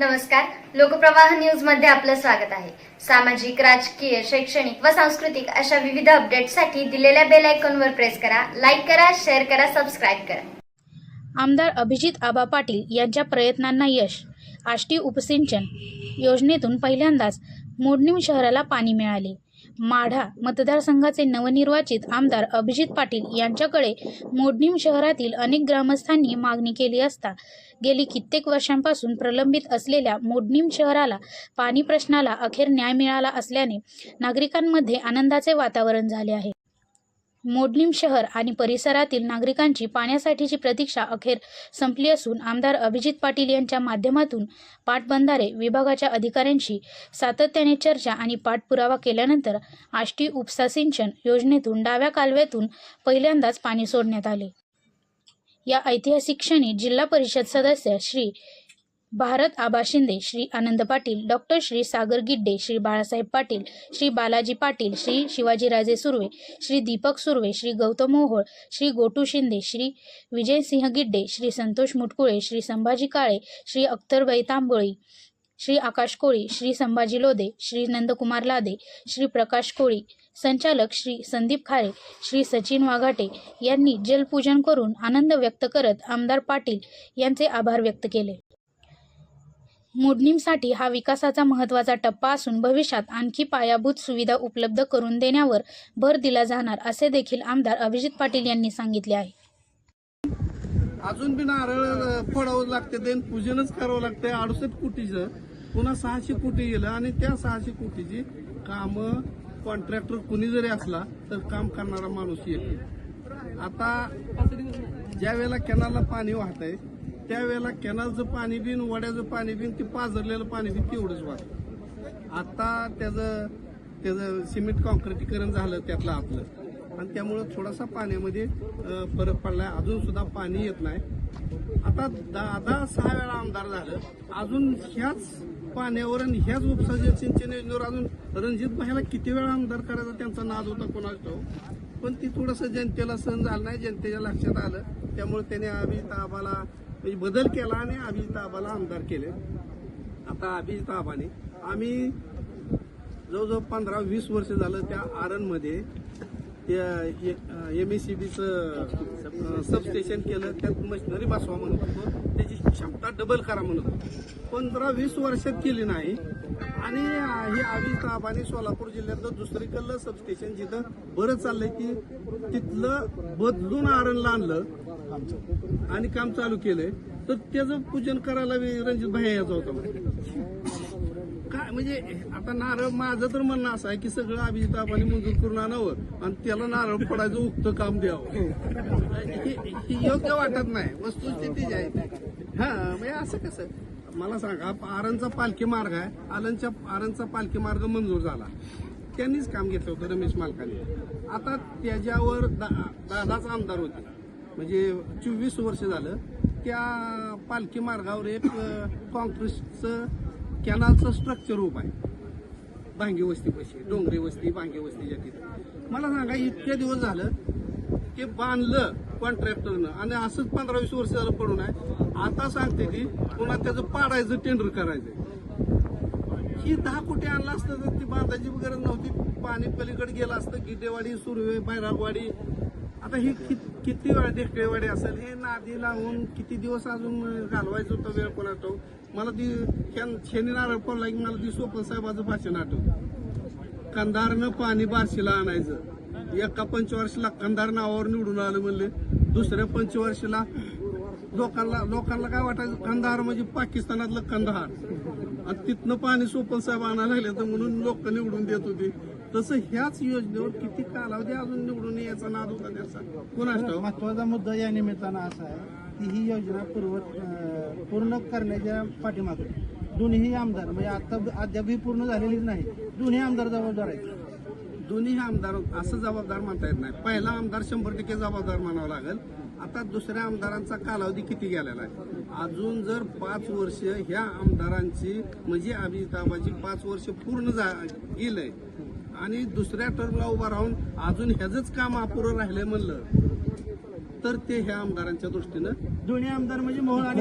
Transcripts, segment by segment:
नमस्कार. लोकप्रवाह न्यूजमध्ये आपलं स्वागत आहे. सामाजिक राजकीय शैक्षणिक व सांस्कृतिक अशा विविध अपडेटसाठी दिलेल्या बेल आयकॉनवर प्रेस करा लाईक करा शेअर करा सबस्क्राईब करा. आमदार अभिजित आबा पाटील यांच्या प्रयत्नांना यश. आष्टी उपसिंचन योजनेतून पहिल्यांदाच मोडणीम शहराला पाणी मिळाले. माढा मतदारसंघाचे नवनिर्वाचित आमदार अभिजित पाटील यांच्याकडे मोडणीम शहरातील अनेक ग्रामस्थांनी मागणी केली असता गेली कित्येक वर्षांपासून प्रलंबित असलेल्या मोडणीम शहराला पाणी प्रश्नाला अखेर न्याय मिळाला असल्याने नागरिकांमध्ये आनंदाचे वातावरण झाले आहे. मोडणीम शहर आणि परिसरातील नागरिकांची पाण्यासाठीची प्रतीक्षा अखेर संपली असून आमदार अभिजित पाटील यांच्या माध्यमातून पाटबंधारे विभागाच्या अधिकाऱ्यांशी सातत्याने चर्चा आणि पाठपुरावा केल्यानंतर आष्टी उपसा सिंचन योजनेतून डाव्या कालव्यातून पहिल्यांदाच पाणी सोडण्यात आले. या ऐतिहासिक क्षणी जिल्हा परिषद सदस्य श्री भारत आबा शिंदे श्री आनंद पाटील डॉक्टर श्री सागर गिड्डे श्री बाळासाहेब पाटील श्री बालाजी पाटील श्री शिवाजीराजे सुर्वे श्री दीपक सुर्वे श्री गौतम मोहोळ श्री गोटू शिंदे श्री विजयसिंह गिड्डे श्री संतोष मुटकुळे श्री संभाजी काळे श्री अख्तरबाई तांबोळी श्री आकाश कोळी श्री संभाजी लोदे श्री नंदकुमार लादे श्री प्रकाश कोळी संचालक श्री संदीप खारे श्री सचिन वाघाटे यांनी जलपूजन करून आनंद व्यक्त करत आमदार पाटील यांचे आभार व्यक्त केले. मोडणीसाठी हा विकासाचा महत्त्वाचा टप्पा असून भविष्यात आणखी पायाभूत सुविधा उपलब्ध करून देण्यावर भर दिला जाणार असे देखील आमदार अभिजित पाटील यांनी सांगितले आहे. अजून बी नारळ फोडावं लागते देन पूजनच करावं लागते अडुसष्ट कोटीचं. पुन्हा सहाशे कोटी गेलं आणि त्या सहाशे कोटीची कामं कॉन्ट्रॅक्टर कुणी जरी असला तर काम करणारा माणूस येईल आता ज्या वेळेला कॅनलला पाणी वाहत आहे त्यावेळेला कॅनलचं पाणी बिन वड्याचं पाणी बिन ते पाझरलेलं पाणी बिन तेवढंच वाहत. आता त्याचं त्याचं सिमेंट कॉन्क्रिटीकरण झालं त्यातलं आपलं. आणि त्यामुळं थोडासा पाण्यामध्ये फरक पडलाय. अजून सुद्धा पाणी येत नाही. आता दहा दहा सहा वेळा आमदार झालं. अजून ह्याच पाण्यावर आणि ह्याच उपसाजन सिंचन योजनेवर अजून रणजित भाईला किती वेळा आमदार करायचा त्यांचा नाद होता कोणाच ठाऊक. पण ती थोडंसं जनतेला सहन झालं नाही जनतेच्या लक्षात आलं. त्यामुळे त्याने अभिजित आबाला म्हणजे बदल केला आणि अभिजिताबाला आमदार केले. आता अभिजिताबाने आम्ही जवळजवळ पंधरा वीस वर्ष झालं त्या आरणमध्ये एम एस सी बीचं सबस्टेशन केलं त्यात मशिनरी बसवा म्हणत होतो. त्याची क्षमता डबल करा म्हणत होतो. पंधरा वीस वर्षात केली नाही. आणि ही अभिजित आबाने सोलापूर जिल्ह्यातलं दुसरीकडलं सबस्टेशन जिथं बरं चाललंय की तिथलं बदलून आरणला आणलं आणि काम चालू केलंय तर त्याचं पूजन करायला रणजित भाई यायचा होता काय म्हणजे आता नारळ माझं तर म्हणणं असं आहे की सगळं अभिजित आबाने मंजूर करून आणावं आणि त्याला नारळ पडायचं उक्त काम द्यावं. योग्य वाटत नाही. वस्तुस्थिती जी आहे हा म्हणजे असं कसं? मला सांगा आरणचा पालखी मार्ग आहे. आलनच्या आरणचा पालखी मार्ग मंजूर झाला. त्यांनीच काम घेतलं होतं रमेश मालकाने. आता त्याच्यावर दा- दादाच आमदार होते. म्हणजे चोवीस वर्ष झालं. त्या पालखी मार्गावर एक कॉन्क्रीटचं कॅनलचं स्ट्रक्चर उभं आहे. भांगी वस्ती पैसे डोंगरी वस्ती भांगी वस्तीच्या तिथे. मला सांगा इतके दिवस झालं ते बांधलं कॉन्ट्रॅक्टरनं आणि असंच पंधरा वीस वर्ष झालं पडून आहे. आता सांगते ती पुन्हा त्याचं पाडायचं टेंडर करायचं ही दहा कोटी आणलं असतं तर ती बांधायची गरज नव्हती. पाणी पलीकडे गेलं असतं. गिडेवाडी सुरवे बैरागवाडी. आता ही किती वेळा ढेकळेवाडी असेल? हे नादी लावून किती दिवस अजून घालवायचं होतं वेळ कोणाटो मला ती शनी नारळ पडला की मला ती स्वप्न साहेबाचं भाषण आठवतं. कंधारनं पाणी बारशीला आणायचं. एका पंचवर्षीला कंधार नावावर निवडून आलं म्हणले. दुसऱ्या पंचवर्षाला लोकांना लोकांना काय वाटायचं? कंधार म्हणजे पाकिस्तानातलं कंधार. आणि तिथनं पाणी सोपल साहेब आणायला लागले तर म्हणून लोक निवडून देत होते. तसं ह्याच योजनेवर किती कालावधी अजून निवडून यायचा नाद होता त्याचा? कोणाच महत्त्वाचा मुद्दा या निमित्तानं असा आहे की ही योजना पूर्व पूर्ण करण्याच्या पाठीमागे. दोन्ही आमदार म्हणजे आता अद्याप ही पूर्ण झालेलीच नाही. दोन्ही आमदार जबाबदार आहेत. दोन्ही आमदार असं जबाबदार म्हणता येत नाही. पहिला आमदार शंभर टक्के जबाबदार म्हणावं लागेल. आता दुसऱ्या आमदारांचा कालावधी किती गेलेला आहे? अजून जर पाच वर्ष ह्या आमदारांची म्हणजे अभिजिताबाची पाच वर्ष पूर्ण जा गेलंय. आणि दुसऱ्या टर्मला उभा राहून अजून ह्याच काम अपुरं राहिलंय म्हणलं तर ते ह्या आमदारांच्या दृष्टीनं दोन्ही आमदार म्हणजे मोहोळ आणि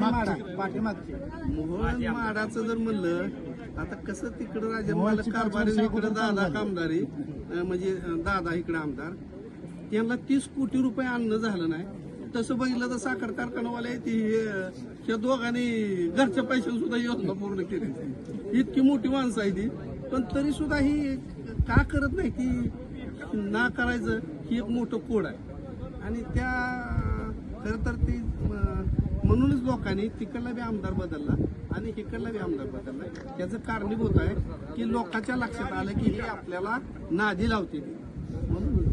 माढा पाठीमागचे. मोहोळ आणि माडाचं जर म्हणलं आता कसं तिकडं राजनवाला कारभारी इकडं दादा कामदारी म्हणजे दादा इकडं आमदार त्यांना तीस कोटी रुपये आणणं झालं नाही. तसं बघितलं तर साखर कारखानावाले ह्या दोघांनी घरच्या पैशाने सुद्धा योजना पूर्ण केली. इतकी मोठी माणसं आहे ती. पण तरी सुद्धा ही का करत नाही की ना करायचं ही एक मोठं कोड आहे. आणि त्या खरं तर ती म्हणूनच लोकांनी तिकडला बी आमदार बदलला आणि इकडला बी आमदार बदलला. त्याचं कारणीभूत आहे की लोकांच्या लक्षात आलं की हे आपल्याला नादी लावते. म्हणून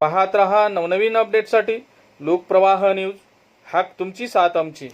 पाहत रहा नवनवीन अपडेटसाठी लोकप्रवाह न्यूज. हाक तुमची साथ आमची.